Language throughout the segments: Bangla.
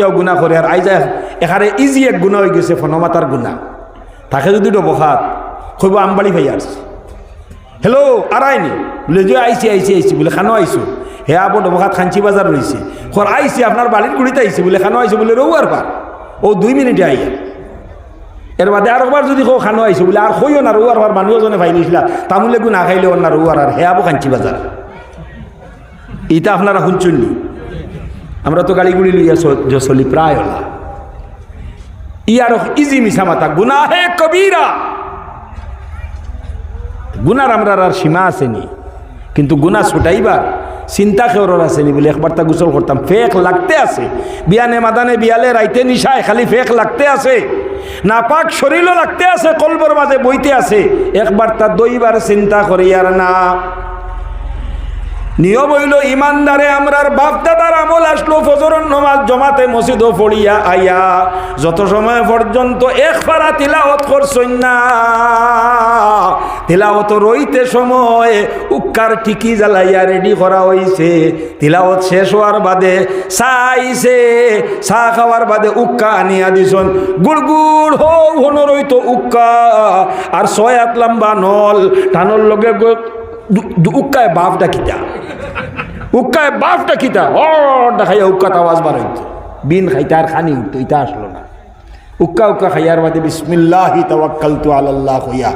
গুণা করে, আর আইজা এখানে ইজি এক গুণা হয়ে গেছে, ফনমাতার গুণা। তাকে যদি ডবখাত কইব আমবাড়ি ভাই আসছে হেল্ল' আর আইনি বলে, যে আইসি আইসি আইসি বলে, খানো আইসো হে আবো ডবখাত খাঞ্চি বাজার রয়েছে খর আইসি আপনার বাড়ির গুড়িতে আইসি বলে, খানো আইসো বলে রৌয়ার পার। ও দুই মিনিটে আইয়া। এর বাদে আর একবার যদি কো খানো আইসো বলে, আর কইও না রৌয়ার পার। মানুষ জনে ভাই নিছিলা, তামুলে গু না খাইলে না রৌয়ার আর হে আবো খাঞ্চি বাজার। এইটা আপনারা শুনছেন নি। আমরা তো গাড়িগুড়ি লইয়া চলি প্রায় ওলা ই আর ইজি মিশা মাতা গুনা হে কবিরা। গুনার আমরা আর সীমা আসেনি কিন্তু গুনা ছুটাইবার চিন্তা খেওর আসেনি বলে একবার তা গোসল করতাম ফেক লাগতে আছে। বিয়ানে মাদানে বিয়ালে রাইতে নিশায় খালি ফেক লাগতে আছে। না পাক শরীরও লাগতে আছে কলবর মাঝে বইতে আছে। একবার তা দইবার চিন্তা করি আর না। নিয়ম হইল, ইমানদারে আমরার বাপ দাদার আমল আসলো ফজরন নমাজ জমাতে মসজিদ পড়িয়া আইয়া, যত সময় পর্যন্ত এক পারা তিলাওত করছই না তিলাওত রইতে সময় উক্কার টিকি জ্বালাইয়া রেডি করা হইছে তিলাওত শেষ হওয়ার বাদে চাইছে চা খাওয়ার বাদে উক্কা আনিয়া দিছন গুড় গুড় হো হন রইতো উক্কা, আর ছয় আট লম্বা নল, টানর লগে উক্কায় বাপটা কিতা? উক্কায় বাপটা কিতা? ও দেখাইয়া উক্কাত আওয়াজ হইতো বিন খাইতে আর খানি উঠতো ইটা আসলো না। উক্কা উক্কা খাইয়ার বাদে বিসমিল্লাহি তাওয়াক্কালতু আলাল্লাহ হইয়া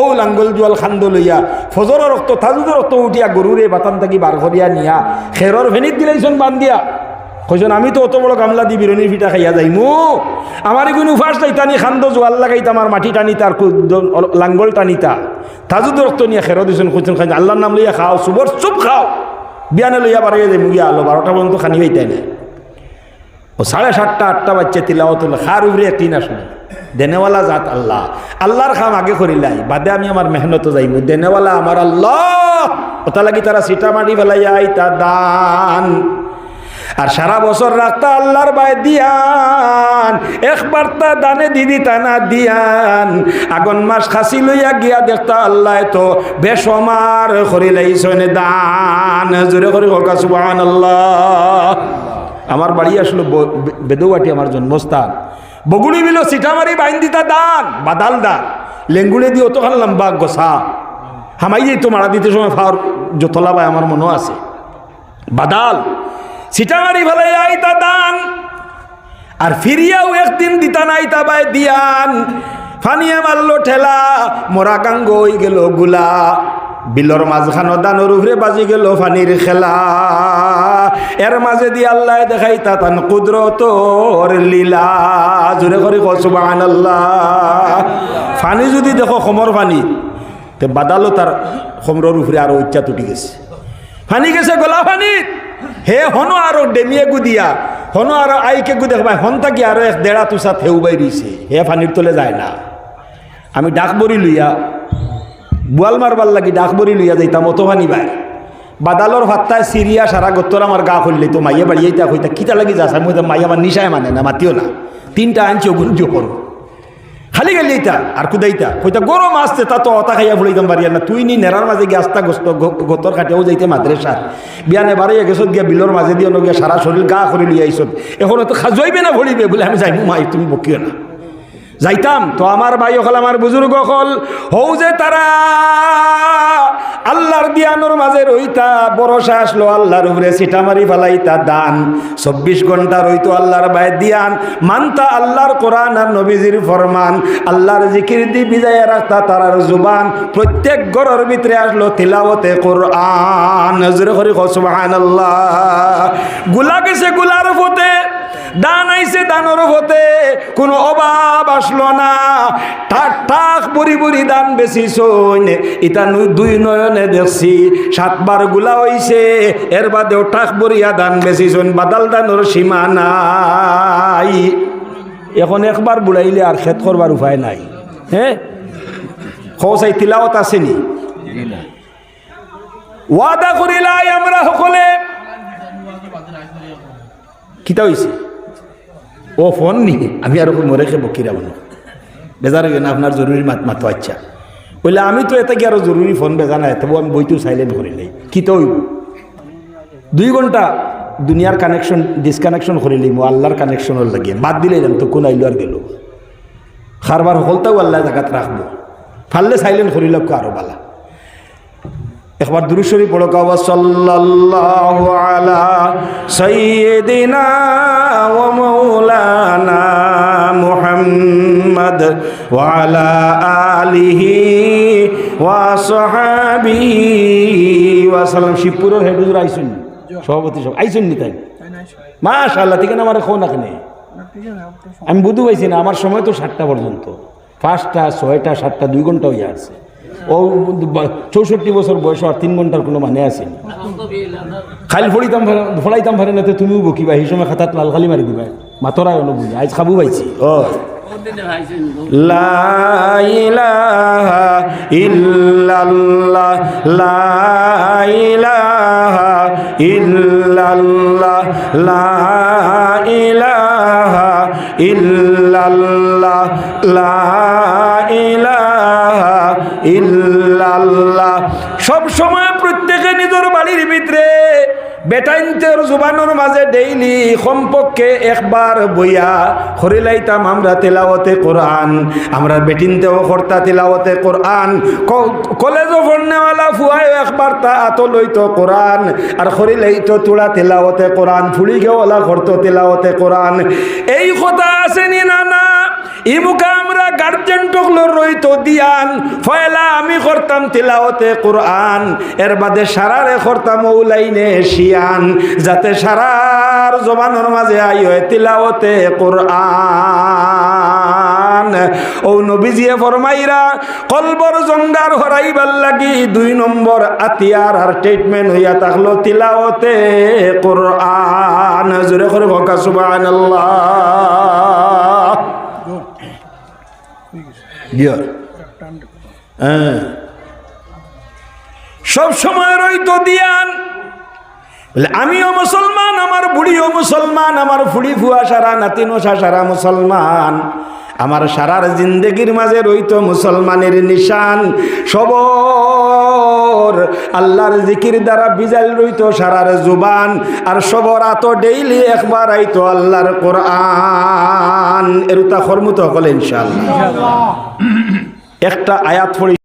ও লাঙ্গল জুয়াল খান্দ লইয়া ফজর রক্ত থাজুদ রক্ত উঠিয়া গরুরে বাতান থাকি বার করিয়া নিয়া, খেরর ভেনিত দিলাইছন বান্ধিয়া। কইছন, আমি তো অত বড় গামলা দি বিরনির ফিটা খাইয়া যাইমু। আমার কোনো ফার্স্ট টাইতানি খান্দ জোয়াল লাগাইতা আমার মাটি দ- অল- লাঙ্গল টানিতা। তাজুদ রক্ত নিয়ে খেরো দিছেন, কইছেন খাই আল্লাহর নাম লইয়া খাও, সুবর চুপ খাও। বিয়ানে লইয়া বাড়াইয়া যাইমু গিয়া, আলো বারোটা পর্যন্ত খানি হইতাই না ও সাড়ে সাতটা, আটটা বাচ্চা তিলাওত হলো খার উবরে একটি না শুনে দেনেওয়ালা জাত আল্লাহ। আল্লাহর খাম আগে করিলাই বাদে আমি আমার মেহনত যাইমু। দেনেওয়ালা আমার আল্লাহ। ওটা লাগি তারা সিটা মাটি ফেলাইয়া আইতা দান। আর সারা বছর রাখতা আল্লাহর বাই দিয়ান। একবার তা দানে দিদি টানা দিয়ান। আগন মাস খাসি লইয়া গিয়া দেখতা আল্লাহ তো বেসমার করিলাইছনে দান। জোরে করে হোক সুবহান আল্লাহ আমার বাড়ি আসলো বেদুয়াটি আমার জন্মস্থান। বগুড়ি বিল সিটামারি বাইন দিতা দান, বাদাল দান লেঙ্গুড়ে দিয়ে অতখান লম্বা গোসা। হামাই যেত মারা দিতে সময় ফাওয়ার জতলা বাই আমার মনে আছে। বাদাল সিটামারি ফেলে আইতা দান। আর ফিরিয়াও একদিন দিতা নাই তাবাই দিয়ান। ফানিয়ে মারলো ঠেলা, মোরা গাঙ্গ হই গেলগুলা। বিলর মাঝখানো দানোর উপরে বাজি গেল ফানির খেলা। এর মাঝে দিয়ে আল্লাহ দেখাই তাতান কুদরতর লীলা। জোরে করে কসুবান আল্লাহ ফানি যদি দেখো সমর ফানি, তে বাদালো তার সমরের উপরে আরও ইচ্ছা তুটি গেছে। ফানি গেছে গলা ফানি হে হনো আরও ডেমিয়ে গু দিয়া হনো আরও আইকে গু ভাই হন থাকি আরও এক দেড়া তুষা থেউ বাই রইছে হে ফানির তলে যায় না। আমি ডাক বরি লইয়া, বুয়াল মারবার লাগি ডাক বরি লইয়া যাইতাম অত ফানি বাই বাদালর ভাত্তায় সিরিয়া সারা গত্তর আমার গা খুললে, তো মাইয়া বাড়িয়ে তা কইতা, কিতা লাগি যাস? আমি মাইয়া আমার নিশায় মানে না, মাতিও না। তিনটা ওগুন দিও করো। খালি গেলি এইটা আর কুদাইতা কইতা, গরম আসতে তা তো অতা খাইয়া ফুলাইতাম বাড়িয়া না তুই নি নেরার মাঝে গিয়ে আস্তা গোস্ত গতর কাটিয়াও যাইতে মাদ্রাসার। বিয়ানে বাড়াইয়া গেছত গিয়া বিলর মাঝে দিয়ে গিয়া সারা শরীর গা করে লিয়ে আইসত এখন তো খাজইবে না ভরিবে বলে, আমি যাইবো মাই, তুমি বকিও না। যাইতাম। তো আমার ভাই হল আমার বুজুর্গ হল হৌ যে তারা আল্লাহর দিয়ানোর মাঝে রইতা বরসা আসলো, আল্লাহর উপরে সিটা মারি ফেলাইতা, দান। চব্বিশ ঘণ্টা রইতো আল্লাহর বাই দিয়ান। মানতা আল্লাহর কোরআন আর নবীজির ফরমান। আল্লাহর জিকির দি বিজয় রাখতা তারার জুবান। প্রত্যেক ঘরের ভিতরে আসলো তিলাওতে কোরআন। নজরে করি আল্লাহগুলা গেছে গুলার ফতে দান আইছে দানোর হতে, কোনো অভাব আসলো না। ঠাক ঠাক বুড়ি বুড়ি দান বেশি সৈন্য ইটা নু- দুই নয়নে দেখছি, সাতবারগুলা হইছে, এর বাদেও ঠাক বরিয়া দান বেশি সৈন বাদাল দানোর সীমা নাই। এখন একবার বুড়াইলে আর খেত করবার উপায় নাই। হ্যাঁ খোসাই তিলাওত আসেনি ওয়াদা করিলাই আমরা সকলে। কিতা হইছে? ও ফোন নি, আমি আর ওপর মরে খেয়ে বকিরা মানুষ বেজার হয়ে না, আপনার জরুরি মাত মাতো আচ্ছা। বললে আমি তো এতে কি আরও জরুরি ফোন বেজা নাই, তবু আমি বইতেও সাইলেন্ট করি নাই কি তো দুই ঘণ্টা দুনিয়ার কানেকশন ডিসকানেকশন করে লিমু আল্লাহর কানেকশনের লাগিয়ে বাদ দিলে তো কোন আইলো আর গেল। খারবার হলতাও আল্লাহ জায়গাত রাখব ফাললে সাইলেন্ট করিল আরও বালা একবার দুরুশ্বরী পড়ো, কাবা সাল্লাল্লাহু আলা সাইয়্যিদিনা ওয়া মাওলানা মুহাম্মদ ওয়া আলা আলিহি ওয়া সাহাবিহি ওয়া সাল্লাম। শিবপুরের হেড হুজুর আইসুন, সভাপতি সব আইসুন নি তাই? মাশাআল্লাহ ঠিক আমার খো না। কেনে আমি বুধু পাইছি না, আমার সময় তো সাতটা পর্যন্ত। পাঁচটা, ছয়টা, সাতটা, দুই ঘণ্টা হয়ে আছে। ও চৌষট্টি বছর বয়স আর তিন ঘণ্টার কোনো মানে আছে? খালি ফড়িতাম ফড়াইতাম পারে না তুমিও বকিবা, সেই সময় খাতাত লাল খালি মারি দিবা। মাতরাই অনুভূতি আজ খাব পাইছি। ও লা ইলাহা ইল্লাল্লাহ, লা ইলাহা ইল্লাল্লাহ, লা ইলাহা ইল্লাল্লাহ, লা সব সময় প্রত্যেকে নিজের বাড়ির ভিতরে বেটাইনতের জুবানোর মাঝে ডেইলি কমপক্ষে একবার বইয়া হরিলাইতাম আমরা তেলাওতে কোরআন, আমরা বেটিনতেও কর্তা তেলাওতে কোরআন কলেজও পড়নেওয়ালা ফুয়ায় একবার তা আত লইতো কোরআন, আর হরিলাইতো তুলা তেলাওতে কোরআন ফুলি গেওয়ালা করতো তেলাওতে কোরআন। এই কথা আসেনি না না আমরা গার্জেন টকলো রইতো দিয়ান ফয়লা আমি করতাম তিলাওতে কোরআন, এর বাদে সারারে করতাম ওলাইনে শিয়ান, যাতে সারার জবানোর মাঝে আই হয় তিলাওতে কোরআন ও নবীজিয়ে ফরমাইরা, কলবর জঙ্গার হরাইবার লাগি দুই নম্বর আতিয়ার আর ট্রিটমেন্ট হইয়া থাকল তিলাওতে কোরআন জোরে করে ভকা Diyor. হ্যাঁ। সব সময় রইতো দিয়ান। আমিও মুসলমান, আমার বুড়িও মুসলমান, আমার ফুড়ি ফুয়া সারা নাতিনো সারা মুসলমান। আমার সারার জিন্দেগির মাঝে রইত মুসলমানের নিশান। সবর আল্লাহর জিকির দ্বারা বিজাল রইতো সারার জুবান আর সবর আত ডেইলি একবার আইতো আল্লাহর কোরআন। এরুতা খরমুত হকলে ইনশাল্লাহ একটা আয়াত পড়ি